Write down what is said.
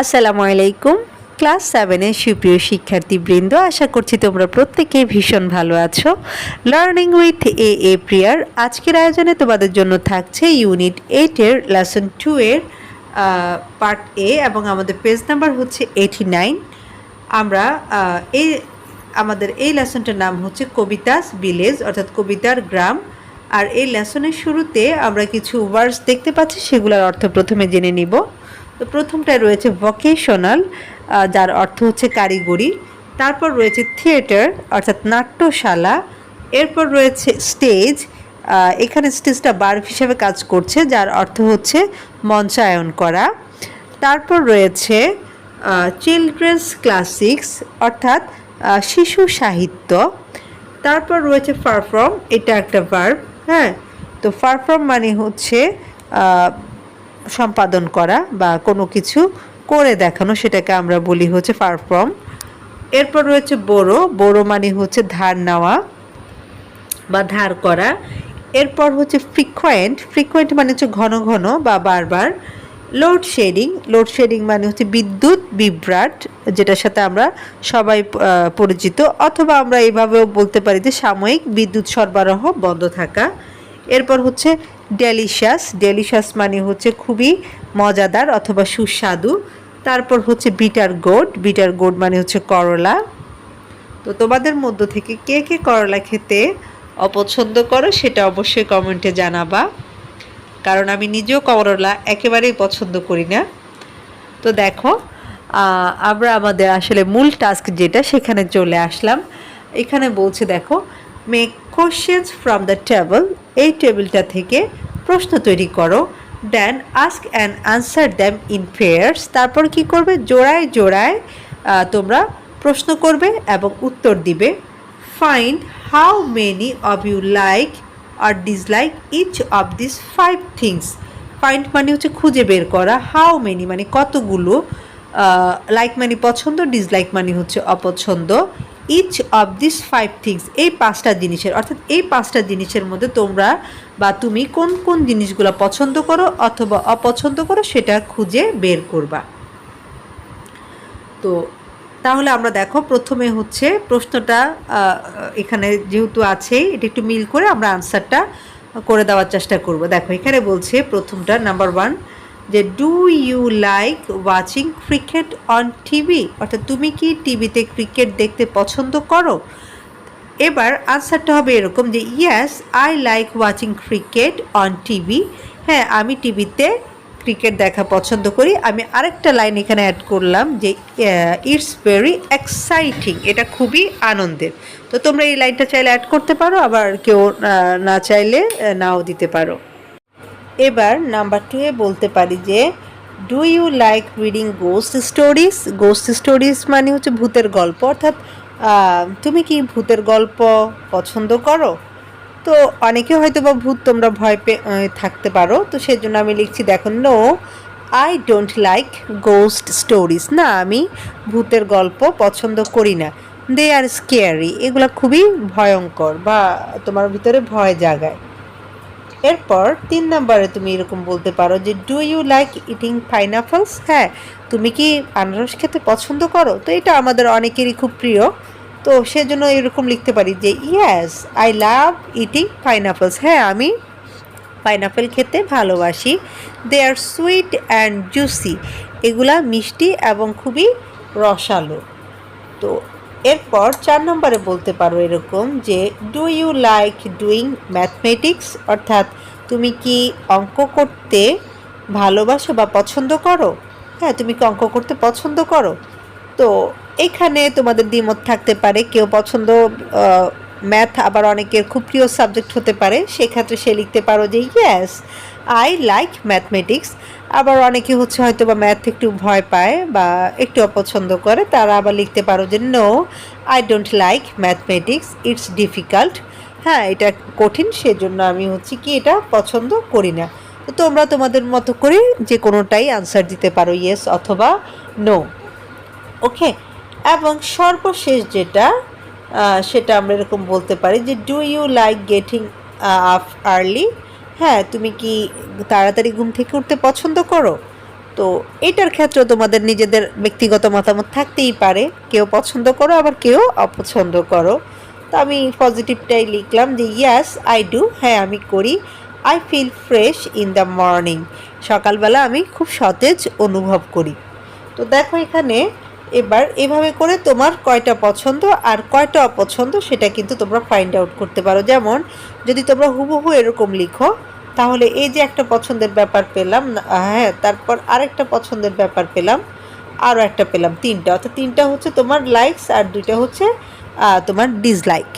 আসসালামু আলাইকুম। ক্লাস সেভেনের সুপ্রিয় শিক্ষার্থীবৃন্দ, আশা করছি তোমরা প্রত্যেকে ভীষণ ভালো আছো। লার্নিং উইথ এ এ প্রিয়ার আজকের আয়োজনে তোমাদের জন্য থাকছে ইউনিট এইটের লেসন টু এর পার্ট এ এবং আমাদের পেজ নাম্বার হচ্ছে এইটি নাইন আমরা এই, আমাদের এই লেসনটার নাম হচ্ছে কবিতাস ভিলেজ অর্থাৎ কবিতার গ্রাম। আর এই লেসনের শুরুতে আমরা কিছু ওয়ার্ডস দেখতে পাচ্ছি, সেগুলোর অর্থ প্রথমে জেনে নিব। তো প্রথমটায় রয়েছে ভোকেশনাল যার অর্থ হচ্ছে কারিগরি। তারপর রয়েছে থিয়েটার অর্থাৎ নাট্যশালা। এরপর রয়েছে স্টেজ এখানে স্টেজটা বার্ব হিসাবে কাজ করছে, যার অর্থ হচ্ছে মঞ্চায়ন করা। তারপর রয়েছে চিলড্রেন্স ক্লাসিক্স অর্থাৎ শিশু সাহিত্য। তারপর রয়েছে ফারফ্রম এটা একটা ভার্ব হ্যাঁ? তো ফারফ্রম মানে হচ্ছে সম্পাদন করা বা কোনো কিছু করে দেখানো, সেটাকে আমরা বলি হচ্ছে ফারফ্রম এরপর রয়েছে বড়ো। বড়ো মানে হচ্ছে ধার নেওয়া বা ধার করা। এরপর হচ্ছে ফ্রিকোয়েন্ট ফ্রিকোয়েন্ট মানে হচ্ছে ঘন ঘন বা বারবার। লোডশেডিং লোডশেডিং মানে হচ্ছে বিদ্যুৎ বিভ্রাট, যেটার সাথে আমরা সবাই পরিচিত। অথবা আমরা এইভাবেও বলতে পারি যে সাময়িক বিদ্যুৎ সরবরাহ বন্ধ থাকা। এরপর হচ্ছে ডেলিশাস ডেলিশাস মানে হচ্ছে খুবই মজাদার অথবা সুস্বাদু। তারপর হচ্ছে বিটার গোড বিটার গোড মানে হচ্ছে করলা। তো তোমাদের মধ্য থেকে কে কে করলা খেতে অপছন্দ করো সেটা অবশ্যই কমেন্টে জানাবা। কারণ আমি নিজেও করলা একেবারেই পছন্দ করি না। তো দেখো আমরা আমাদের আসলে মূল টাস্ক যেটা সেখানে চলে আসলাম। এখানে বলছে দেখো make questions from the table এই টেবিলটা থেকে প্রশ্ন তৈরি করো। Then ask and answer them in pairs তারপর কি করবে? জোড়ায় জোড়ায় তোমরা প্রশ্ন করবে এবং উত্তর দিবে। Find how many of you like or dislike each of this five things find মানে হচ্ছে খুঁজে বের করা। হাউ মেনি মানে কতগুলো লাইক মানে পছন্দ ডিসলাইক মানে হচ্ছে অপছন্দ। Each of this five things এই পাঁচটা জিনিসের, অর্থাৎ এই পাঁচটা জিনিসের মধ্যে তোমরা বা তুমি কোন কোন জিনিসগুলো পছন্দ করো অথবা অপছন্দ করো সেটা খুঁজে বের করবা। তো তাহলে আমরা দেখো, প্রথমে হচ্ছে প্রশ্নটা এখানে যেহেতু আছে এটা একটু মিল করে আমরা আনসারটা করে দেওয়ার চেষ্টা করব। দেখো, এখানে বলছে প্রথমটা নাম্বার ওয়ান যে do you like watching cricket on TV অর্থাৎ, তুমি কি টিভিতে ক্রিকেট দেখতে পছন্দ করো? এবার আনসারটা হবে এরকম যে yes I like watching cricket on TV হ্যাঁ আমি টিভিতে ক্রিকেট দেখা পছন্দ করি। আমি আরেকটা লাইন এখানে অ্যাড করলাম যে ইটস ভেরি এক্সাইটিং এটা খুবই আনন্দের। তো তোমরা এই লাইনটা চাইলে অ্যাড করতে পারো, আবার কেউ না চাইলে নাও দিতে পারো। এবার নাম্বার টুয়ে বলতে পারি যে do you like reading ghost stories ghost stories মানে হচ্ছে ভূতের গল্প। অর্থাৎ তুমি কি ভূতের গল্প পছন্দ করো? তো অনেকে হয়তো বা ভূত তোমরা ভয় পেয়ে থাকতে পারো। তো সেজন্য আমি লিখছি, দেখো no I don't like ghost stories না, আমি ভূতের গল্প পছন্দ করি না। দে আর স্কেয়ারি এগুলো খুবই ভয়ঙ্কর বা তোমার ভিতরে ভয় জাগায়। এরপর তিন নম্বরে তুমি এরকম বলতে পারো যে do you like eating pineapples হ্যাঁ তুমি কি আনারস খেতে পছন্দ করো? তো এটা আমাদের অনেকেরই খুব প্রিয়। তো সেজন্য এরকম লিখতে পারি যে yes I love eating pineapples হ্যাঁ আমি পাইনাপেল খেতে ভালোবাসি। They are sweet and juicy এগুলা মিষ্টি এবং খুবই রসালো। তো এরপর চার নম্বরে বলতে পারো এরকম যে do you like doing mathematics অর্থাৎ, তুমি কি অঙ্ক করতে ভালোবাসো বা পছন্দ করো? হ্যাঁ তুমি কি অঙ্ক করতে পছন্দ করো? তো এখানে তোমাদের দ্বিমত থাকতে পারে, কেউ পছন্দ ম্যাথ আবার অনেকের খুব প্রিয় সাবজেক্ট হতে পারে, সেক্ষেত্রে সে লিখতে পারো যে ইয়েস আই লাইক ম্যাথমেটিক্স আবার অনেকে হচ্ছে হয়তো বা ম্যাথ একটু ভয় পায় বা একটু অপছন্দ করে, তারা আবার লিখতে পারো যে no I don't like mathematics it's difficult হ্যাঁ এটা কঠিন, সেজন্য আমি হচ্ছে কি এটা পছন্দ করি না। তো তোমরা তোমাদের মতো করে যে কোনোটাই আনসার দিতে পারো ইয়েস অথবা নো ওকে এবং সর্বশেষ যেটা সেটা আমরা এরকম বলতে পারি যে do you like getting up early হ্যাঁ তুমি কি তাড়াতাড়ি ঘুম থেকে উঠতে পছন্দ করো? তো এটার ক্ষেত্রে তোমাদের নিজেদের ব্যক্তিগত মতামত থাকতেই পারে। কেউ পছন্দ করো, আবার কেউ অপছন্দ করো। তো আমি পজিটিভটাই লিখলাম যে ইয়াস আই ডু হ্যাঁ আমি করি। I feel fresh in the morning সকালবেলা আমি খুব সতেজ অনুভব করি। তো দেখো এখানে এবার এভাবে করে তোমার কয়টা পছন্দ আর কয়টা অপছন্দ সেটা কিন্তু তোমরা ফাইন্ড আউট করতে পারো। যেমন, যদি তোমরা হুবহু এরকম লিখো, তাহলে এই যে একটা পছন্দের ব্যাপার পেলাম হ্যাঁ তারপর আরেকটা পছন্দের ব্যাপার পেলাম, আরও একটা পেলাম, তিনটা। অর্থাৎ তিনটা হচ্ছে তোমার লাইকস আর দুইটা হচ্ছে তোমার ডিসলাইক